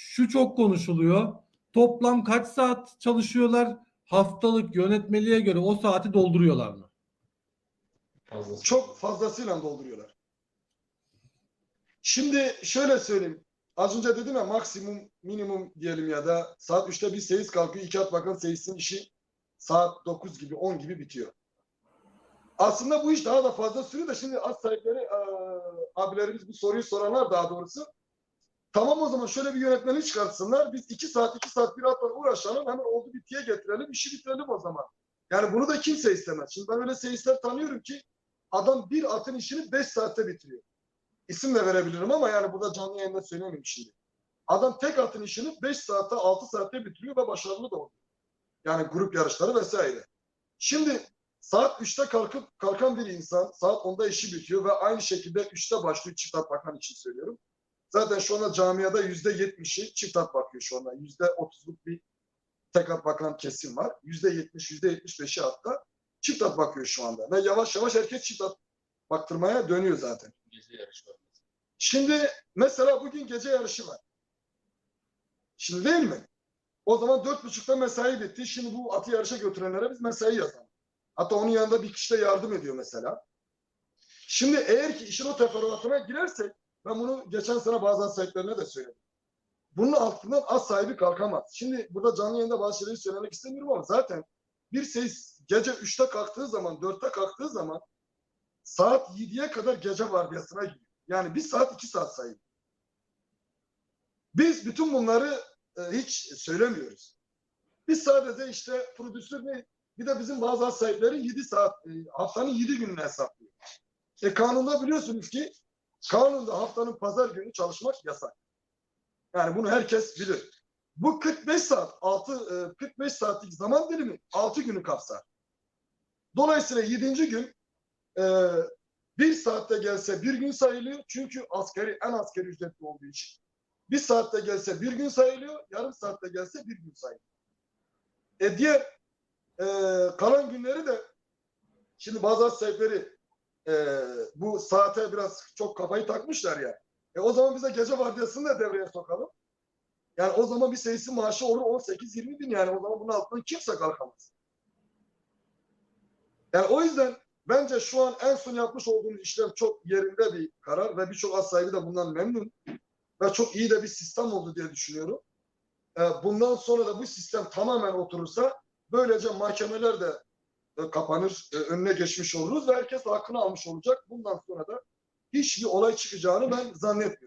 şu çok konuşuluyor. Toplam kaç saat çalışıyorlar? Haftalık yönetmeliğe göre o saati dolduruyorlar mı? Fazlası. Çok fazlasıyla dolduruyorlar. Şimdi şöyle söyleyeyim. Az önce dedim ya maksimum minimum diyelim ya da saat 3'te bir seyis kalkıyor. İki at bakan seyisin işi saat 9 gibi 10 gibi bitiyor. Aslında bu iş daha da fazla sürüyor da şimdi az sahipleri eee, abilerimiz bu soruyu soranlar daha doğrusu tamam o zaman şöyle bir yönetmeni çıkartsınlar. Biz 2 saat 2 saat bir atla uğraşalım hemen oldu bitiye getirelim işi bitirelim o zaman. Yani bunu da kimse istemez. Şimdi ben öyle seyisler tanıyorum ki adam bir atın işini 5 saatte bitiriyor. İsim de verebilirim ama yani burada canlı yayında söylemeyeyim şimdi. Adam tek atın işini 5 saatte 6 saatte bitiriyor ve başarılı da oluyor. Yani grup yarışları vesaire. Şimdi saat 3'te kalkıp kalkan bir insan saat 10'da işi bitiyor ve aynı şekilde 3'te başlıyor çift at bakan için söylüyorum. Zaten şu anda camiada %70'i çift at bakıyor şu anda. %30'luk bir tek at bakan kesim var. %70, %75'i hatta çift at bakıyor şu anda. Ve yavaş yavaş herkes çift at baktırmaya dönüyor zaten. Gece yarışı var. Şimdi mesela bugün gece yarışı var. Şimdi değil mi? O zaman dört buçukta mesai bitti. Şimdi bu atı yarışa götürenlere biz mesai yazalım. Hatta onun yanında bir kişi de yardım ediyor mesela. Şimdi eğer ki işin o teferruatına girersek ben bunu geçen sene bazı sahiplerine de söyledim. Bunun altından az sahibi kalkamaz. Şimdi burada canlı yayında bazı şeyleri söylemek istemiyorum ama zaten bir ses gece 3'te kalktığı zaman, 4'te kalktığı zaman saat 7'ye kadar gece vardiyasına giriyor. Yani bir saat iki saat sayın. Biz bütün bunları e, hiç söylemiyoruz. Biz sadece işte prodüktör ne? Bir de bizim bazı sahipleri 7 saat, e, haftanın 7 gününü hesaplıyor. E kanunda biliyorsunuz ki kanunda haftanın pazar günü çalışmak yasak. Yani bunu herkes bilir. Bu 45 saat, 6, 45 saatlik zaman dilimi 6 günü kapsar. Dolayısıyla 7. gün e, bir saatte gelse bir gün sayılıyor. Çünkü askeri en askeri ücretli olduğu için. Bir saatte gelse bir gün sayılıyor. Yarım saatte gelse bir gün sayılıyor. E diğer e, kalan günleri de şimdi bazı sahipleri e, bu saate biraz çok kafayı takmışlar ya. E o zaman bize gece vardiyasını da devreye sokalım. Yani o zaman bir sayısı maaşı olur 18-20 bin yani o zaman bunun altından kimse kalkamaz. Yani o yüzden Bence şu an en son yapmış olduğumuz işlem çok yerinde bir karar ve birçok az sahibi de bundan memnun. Ve çok iyi de bir sistem oldu diye düşünüyorum. Ee, Bundan sonra da bu sistem tamamen oturursa böylece mahkemeler de e, kapanır, e, önüne geçmiş oluruz ve herkes hakkını almış olacak. Bundan sonra da hiçbir olay çıkacağını ben zannetmiyorum.